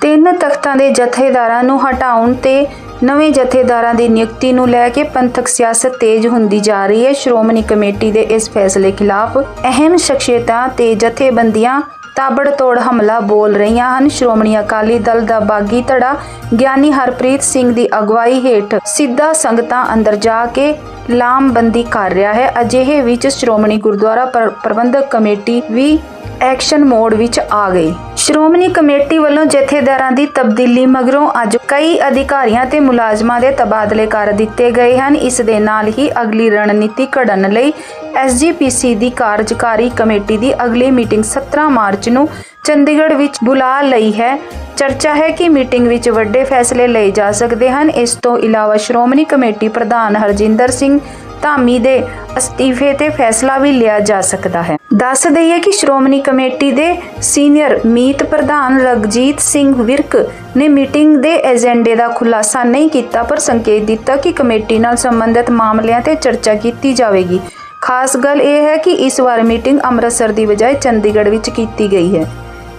ਤਿੰਨ ਤਖਤਾਂ ਦੇ ਜਥੇਦਾਰਾਂ ਨੂੰ ਹਟਾਉਣ ਤੇ ਨਵੇਂ ਜਥੇਦਾਰਾਂ ਦੀ ਨਿਯੁਕਤੀ ਨੂੰ ਲੈ ਕੇ ਪੰਥਕ ਸਿਆਸਤ ਤੇਜ਼ ਹੁੰਦੀ ਜਾ ਰਹੀ ਹੈ। ਸ਼੍ਰੋਮਣੀ ਕਮੇਟੀ ਦੇ ਇਸ ਫੈਸਲੇ ਖਿਲਾਫ ਅਹਿਮ ਸ਼ਖਸੀਅਤਾਂ ਤੇ ਜਥੇਬੰਦੀਆਂ ਤਾਬੜਤੋੜ ਹਮਲਾ ਬੋਲ ਰਹੀਆਂ ਹਨ। ਸ਼੍ਰੋਮਣੀ ਅਕਾਲੀ ਦਲ ਦਾ ਬਾਗੀ ਧੜਾ ਗਿਆਨੀ ਹਰਪ੍ਰੀਤ ਸਿੰਘ ਦੀ ਅਗਵਾਈ ਹੇਠ ਸਿੱਧਾ ਸੰਗਤਾਂ ਅੰਦਰ ਜਾ ਕੇ ਲਾਮਬੰਦੀ ਕਰ ਰਿਹਾ ਹੈ। ਅਜਿਹੇ ਵਿੱਚ ਸ਼੍ਰੋਮਣੀ ਗੁਰਦੁਆਰਾ ਪ੍ਰ- ਪ੍ਰਬੰਧਕ ਕਮੇਟੀ ਵੀ ਐਕਸ਼ਨ ਮੋਡ ਵਿੱਚ ਆ ਗਈ। ਸ਼੍ਰੋਮਣੀ ਕਮੇਟੀ ਵੱਲੋਂ ਜਥੇਦਾਰਾਂ ਦੀ ਤਬਦੀਲੀ ਮਗਰੋਂ ਅੱਜ ਕਈ ਅਧਿਕਾਰੀਆਂ ਤੇ ਮੁਲਾਜ਼ਮਾਂ ਦੇ ਤਬਾਦਲੇ ਕਰ ਦਿੱਤੇ ਗਏ ਹਨ। ਇਸ ਦੇ ਨਾਲ ਹੀ ਅਗਲੀ ਰਣਨੀਤੀ ਘੜਨ ਲਈ ਐਸਜੀਪੀਸੀ ਦੀ ਕਾਰਜਕਾਰੀ ਕਮੇਟੀ ਦੀ ਅਗਲੀ ਮੀਟਿੰਗ 17 ਮਾਰਚ ਨੂੰ ਚੰਡੀਗੜ੍ਹ ਵਿੱਚ ਬੁਲਾ ਲਈ ਹੈ। ਚਰਚਾ ਹੈ ਕਿ ਮੀਟਿੰਗ ਵਿੱਚ ਵੱਡੇ ਫੈਸਲੇ ਲਏ ਜਾ ਸਕਦੇ ਹਨ। ਇਸ ਤੋਂ ਇਲਾਵਾ ਸ਼੍ਰੋਮਣੀ ਕਮੇਟੀ ਪ੍ਰਧਾਨ ਹਰਜਿੰਦਰ ਸਿੰਘ ਧਾਮੀ ਦੇ ਅਸਤੀਫੇ ਤੇ ਫੈਸਲਾ ਵੀ ਲਿਆ ਜਾ ਸਕਦਾ ਹੈ। ਦੱਸ ਦਈਏ ਕਿ ਸ਼੍ਰੋਮਣੀ ਕਮੇਟੀ ਦੇ ਸੀਨੀਅਰ ਮੀਤ ਪ੍ਰਧਾਨ ਰਗਜੀਤ ਸਿੰਘ ਵਿਰਕ ਨੇ ਮੀਟਿੰਗ ਦੇ ਏਜੰਡੇ ਦਾ ਖੁਲਾਸਾ ਨਹੀਂ ਕੀਤਾ, ਪਰ ਸੰਕੇਤ ਦਿੱਤਾ ਕਿ ਕਮੇਟੀ ਨਾਲ ਸੰਬੰਧਿਤ ਮਾਮਲਿਆਂ ਤੇ ਚਰਚਾ ਕੀਤੀ ਜਾਵੇਗੀ। ਖਾਸ ਗੱਲ ਇਹ ਹੈ ਕਿ ਇਸ ਵਾਰ ਮੀਟਿੰਗ ਅੰਮ੍ਰਿਤਸਰ ਦੀ ਬਜਾਏ ਚੰਡੀਗੜ੍ਹ ਵਿੱਚ ਕੀਤੀ ਗਈ ਹੈ।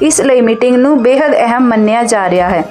ਇਸ ਲਈ ਮੀਟਿੰਗ ਨੂੰ ਬੇहद ਅਹਿਮ ਮੰਨਿਆ ਜਾ ਰਿਹਾ ਹੈ।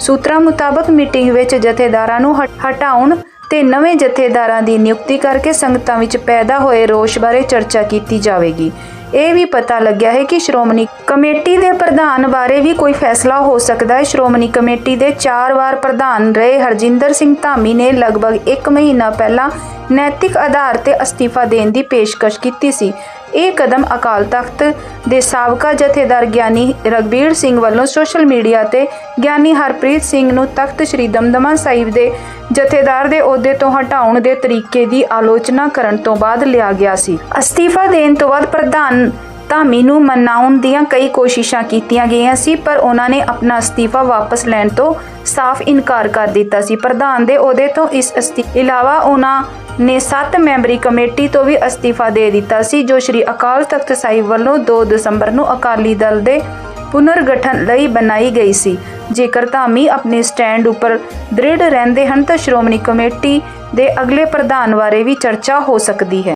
ਸੂਤਰਾਂ ਮੁਤਾਬਕ ਮੀਟਿੰਗ ਵਿੱਚ ਜਥੇਦਾਰਾਂ ਨੂੰ ਹਟਾਉਣ ਤੇ ਨਵੇਂ ਜਥੇਦਾਰਾਂ ਦੀ ਨਿਯੁਕਤੀ ਕਰਕੇ ਸੰਗਤਾਂ ਵਿੱਚ ਪੈਦਾ ਹੋਏ ਰੋਸ਼ ਬਾਰੇ ਚਰਚਾ ਕੀਤੀ ਜਾਵੇਗੀ। ਇਹ ਵੀ ਪਤਾ ਲੱਗਿਆ ਹੈ ਕਿ ਸ਼੍ਰੋਮਣੀ ਕਮੇਟੀ ਦੇ ਪ੍ਰਧਾਨ ਬਾਰੇ ਵੀ ਕੋਈ ਫੈਸਲਾ ਹੋ ਸਕਦਾ ਹੈ। ਸ਼੍ਰੋਮਣੀ ਕਮੇਟੀ ਦੇ ਚਾਰ ਵਾਰ ਪ੍ਰਧਾਨ ਰਹੇ ਹਰਜਿੰਦਰ ਸਿੰਘ ਧਾਮੀ ਨੇ ਲਗਭਗ 1 ਮਹੀਨਾ ਪਹਿਲਾਂ ਨੈਤਿਕ ਆਧਾਰ ਤੇ ਅਸਤੀਫਾ ਦੇਣ ਦੀ ਪੇਸ਼ਕਸ਼ ਕੀਤੀ ਸੀ। ਇਹ ਕਦਮ ਅਕਾਲ ਤਖਤ ਦੇ ਸਾਬਕਾ ਜਥੇਦਾਰ ਗਿਆਨੀ ਰਗਬੀਰ ਸਿੰਘ ਵੱਲੋਂ ਸੋਸ਼ਲ ਮੀਡੀਆ ਤੇ ਗਿਆਨੀ ਹਰਪ੍ਰੀਤ ਸਿੰਘ ਨੂੰ ਤਖਤ ਸ੍ਰੀ ਦਮਦਮਾ ਸਾਹਿਬ ਦੇ ਜਥੇਦਾਰ ਦੇ ਅਹੁਦੇ ਤੋਂ ਹਟਾਉਣ ਦੇ ਤਰੀਕੇ ਦੀ ਆਲੋਚਨਾ ਕਰਨ ਤੋਂ ਬਾਅਦ ਲਿਆ ਗਿਆ ਸੀ। ਅਸਤੀਫਾ ਦੇਣ ਤੋਂ ਬਾਅਦ ਪ੍ਰਧਾਨ ਧਾਮੀ ਨੂੰ ਮਨਾਉਣ ਦੀਆਂ ਕਈ ਕੋਸ਼ਿਸ਼ਾਂ ਕੀਤੀਆਂ ਗਈਆਂ ਸੀ, ਪਰ ਉਹਨਾਂ ਨੇ ਆਪਣਾ ਅਸਤੀਫਾ ਵਾਪਸ ਲੈਣ ਤੋਂ ਸਾਫ਼ ਇਨਕਾਰ ਕਰ ਦਿੱਤਾ ਸੀ। ਪ੍ਰਧਾਨ ਦੇ ਅਹੁਦੇ ਤੋਂ ਇਸ ਅਸਤੀਫੇ ਇਲਾਵਾ ਉਹਨਾਂ ਨੇ 7 ਮੈਂਬਰੀ ਕਮੇਟੀ ਤੋਂ ਵੀ ਅਸਤੀਫਾ ਦੇ ਦਿੱਤਾ ਸੀ, ਜੋ ਸ੍ਰੀ ਅਕਾਲ ਤਖਤ ਸਾਹਿਬ ਵੱਲੋਂ 2 ਦਸੰਬਰ ਨੂੰ ਅਕਾਲੀ ਦਲ ਦੇ ਪੁਨਰਗਠਨ ਲਈ ਬਣਾਈ ਗਈ ਸੀ। ਜੇਕਰ ਧਾਮੀ ਆਪਣੇ ਸਟੈਂਡ ਉੱਪਰ ਦ੍ਰਿੜ ਰਹਿੰਦੇ ਹਨ ਤਾਂ ਸ਼੍ਰੋਮਣੀ ਕਮੇਟੀ ਦੇ ਅਗਲੇ ਪ੍ਰਧਾਨ ਬਾਰੇ ਵੀ ਚਰਚਾ ਹੋ ਸਕਦੀ ਹੈ।